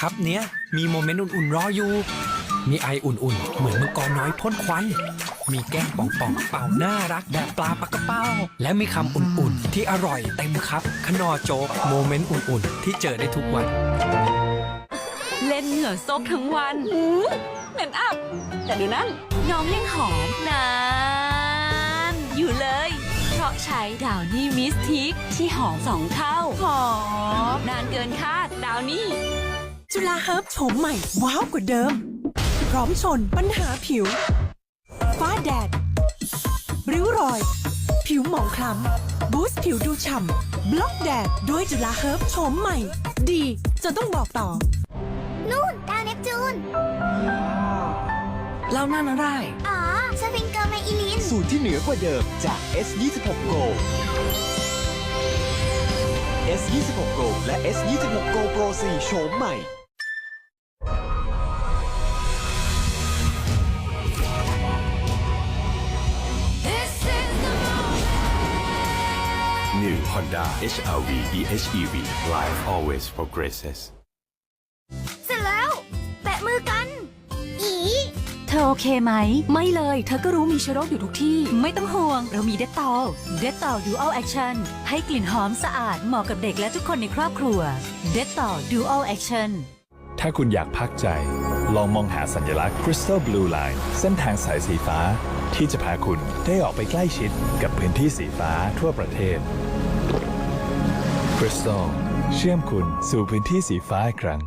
คัพเนี้ยมีโมเมนต์อุ่นๆรออยู่ มีไออุ่นๆ เหมือนมังกรน้อยพ่นควัน มีแก้มป่องๆเป่าน่ารักแบบปลาปากกระเป้า และมีคำอุ่นๆ ที่อร่อยเต็มครับขนอโจ๊กโมเมนต์อุ่นๆ ที่เจอได้ทุกวัน เล่นเหงื่อซกทั้งวันหืมเหม็นอับ แต่ดูนั่นน้องยังหอมนานอยู่เลย เพราะใช้ดาวนี่มิสทิกที่หอมสองเท่า หอม นานเกินคาดดาวนี่ จุฬาเฮิร์บโฉมใหม่ ว้าวกว่าเดิม พร้อมชนปัญหาผิว ฟ้าแดด ริ้วรอย ผิวหมองคล้ำ บูสต์ผิวดูฉ่ำ บล็อกแดด ด้วยจุฬาเฮิร์บโฉมใหม่ ดีจนต้องบอกต่อ นู่นดาวเนปจูน เล่าหน้านะได้ อ๋อสฟิงเกอร์ไมอิลิน สูตรที่เหนือกว่าเดิมจาก S26 Go S26 Go และ S26 Go Pro 4โฉมใหม่ Honda HRV eHEV Life always progresses เสร็จแล้ว แปะมือกัน อี เธอโอเคไหม ไม่เลย เธอก็รู้มีเชื้อโรคอยู่ทุกที่ ไม่ต้องห่วง เรามีเดตตอลเดตตอลดูอัลแอคชั่นให้กลิ่นหอมสะอาดเหมาะกับเด็กและทุกคนในครอบครัวเดตตอลดูอัลแอคชั่นถ้าคุณอยากพักใจ ลองมองหาสัญลักษณ์ Crystal Blue Line เส้นทางสายสีฟ้า ที่จะพาคุณได้ออกไปใกล้ชิดกับพื้นที่สีฟ้าทั่วประเทศ Crystal เชื่อมคุณสู่พื้นที่สีฟ้าอีกครั้ง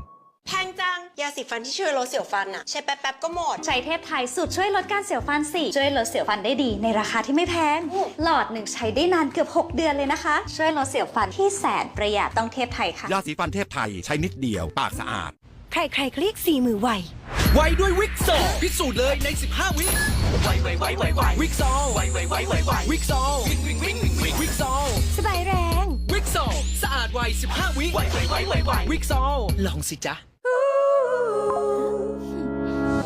แพงจัง ยาสีฟันที่ช่วยลดเสียวฟันอะใช้แป๊บๆก็หมด ใช้เทพไทยสูตรช่วยลดการเสียวฟันสี่ช่วยลดเสียวฟันได้ดีในราคาที่ไม่แพงหลอดหนึ่งใช้ได้นานเกือบ 6 เดือนเลยนะคะ ช่วยลดเสียวฟันที่แสนประหยัดต้องเทพไทยค่ะ ยาสีฟันเทพไทยใช้นิดเดียว ปากสะอาด ใครๆคลิกสี่มือไว ไวด้วยวิกโซพิสูจน์เลยใน 15 วิไวไวไวไวไววิกโซไวไวไวไวไววิกโซวิ่งวิ่งวิ่งวิ่งวิ่งวิกโซสบายแรง วิกโซสะ อาดไว15 วิไวไวไวไวไววิกโซลองสิจ๊ะ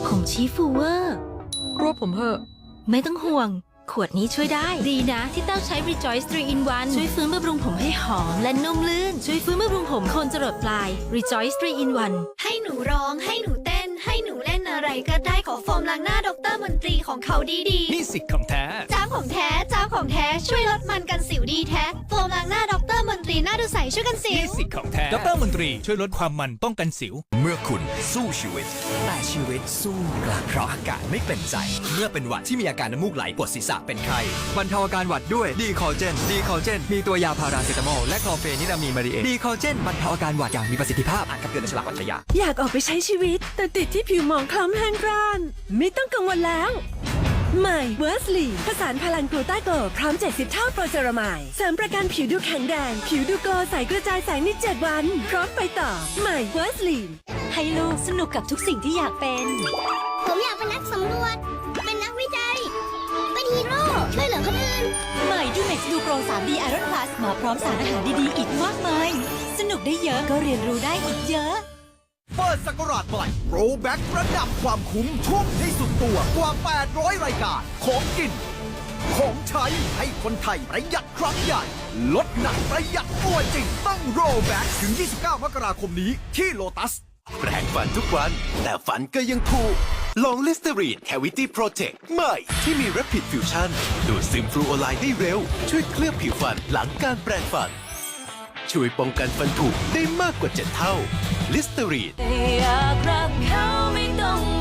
ผมชี้ฟูเวอร์ รวบผมเหอะ ไม่ต้องห่วง ขวดนี้ช่วยได้ ดีนะ ที่เต้าใช้ Rejoice 3 in 1 ช่วยฟื้นบำรุงผมให้หอมและนุ่มลื่น ช่วยฟื้นบำรุงผมโคนจรดปลาย Rejoice 3 in 1 ให้หนูร้องให้หนูเต้น ให้หนูเล่นอะไรก็ได้ขอโฟมล้างหน้าดรมนตรีของเขาดีนี่สิทธิ์ของแท้ๆจ้าของแท้ จ้าของแท้ ช่วยลดมันกัน ใสช่วยกันสิว สิทธิ์ของแท้ดรมนตรีช่วยลดความมันป้องกันสิว เมื่อคุณสู้ชีวิต แต่ชีวิตสู้กลับเพราะอากาศไม่เป็นใจ เมื่อเป็นหวัดที่มีอาการน้ำมูกไหลปวดศีรษะเป็นไข้บรรเทาอาการหวัดด้วยดีคอเจนดีคอเจน มีตัวยาพาราเซตามอลและคลอเฟนิรามีนมารีเอดีคอเจนบรรเทาอาการหวัดอย่างมีประสิทธิภาพอ่านคำเตือนในฉลากวัตยาอยากออกไปใช้ชีวิต แต่ติดที่ผิวหมองคล้ำแห้งกร้าน ไม่ต้องกังวลแล้ว ใหม่เวอร์สลีผสานพลังกลูต้าโกลพร้อม 70 เท่าโปรเซรามายเสริมประกันผิวดูแข็งแรง ผิวดูโกลใสกระจายแสงใน7วัน พร้อมไปต่อ ใหม่เวอร์สลีให้ลูกสนุกกับทุกสิ่งที่อยากเป็น ผมอยากเป็นนักสำรวจ เป็นนักวิจัย เป็นฮีโร่ ช่วยเหลือคนอื่น ใหม่ดูเม็กซ์ดูโปร 3D Iron Plus มาพร้อมสารอาหารดีๆ อีกมากมาย สนุกได้เยอะก็เรียนรู้ได้อีกเยอะ เปิดสกราชใหม่โปรแบ็กระดับความคุ้มทุ่มให้สุดตัวกว่า 800 รายการ ของกิน ของใช้ให้คนไทยประหยัดครั้งใหญ่ ลดหนักประหยัดตัวจริง ต้องโรแบ็กถึง 29 มกราคมนี้ที่โลตัสแปรงฟันทุกวัน แต่ฝันก็ยังถูกลองลิสเตอรีนแควิตี้โปรเทคใหม่ที่มี Rapid Fusion ดูดซึมฟลูออไลด์ได้เร็ว ช่วยเคลือบผิวฟันหลังการแปรงฟัน ช่วยป้องกันฟันผุได้มากกว่า 7 เท่าลิสเตอรีนอยากรักเขาไม่ต้อง